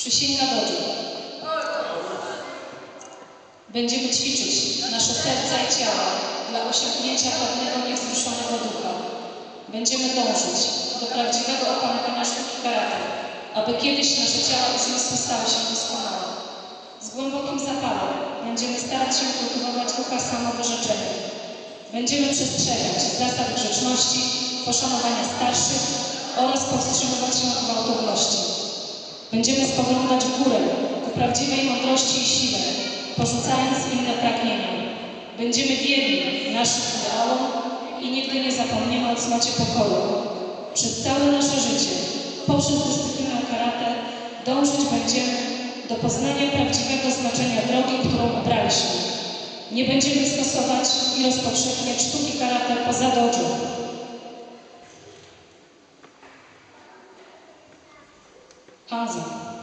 Przysięga dojo. Będziemy ćwiczyć nasze serca i ciała dla osiągnięcia pewnego niewzruszonego ducha. Będziemy dążyć do prawdziwego opanowania sztuki karate, aby kiedyś nasze ciała i zmysły stały się doskonałe. Z głębokim zapałem będziemy starać się kultywować ducha samowyrzeczenia. Będziemy przestrzegać zasad grzeczności, poszanowania starszych oraz powstrzymywać się od. Będziemy spoglądać w górę ku prawdziwej mądrości i sile, porzucając inne pragnienia. Będziemy wierni naszym ideałom i nigdy nie zapomniemy o cnocie pokoju. Przez całe nasze życie, poprzez dyscyplinę karate, dążyć będziemy do poznania prawdziwego znaczenia drogi, którą obraliśmy. Nie będziemy stosować i rozpowszechniać sztuki karate poza dojo. casa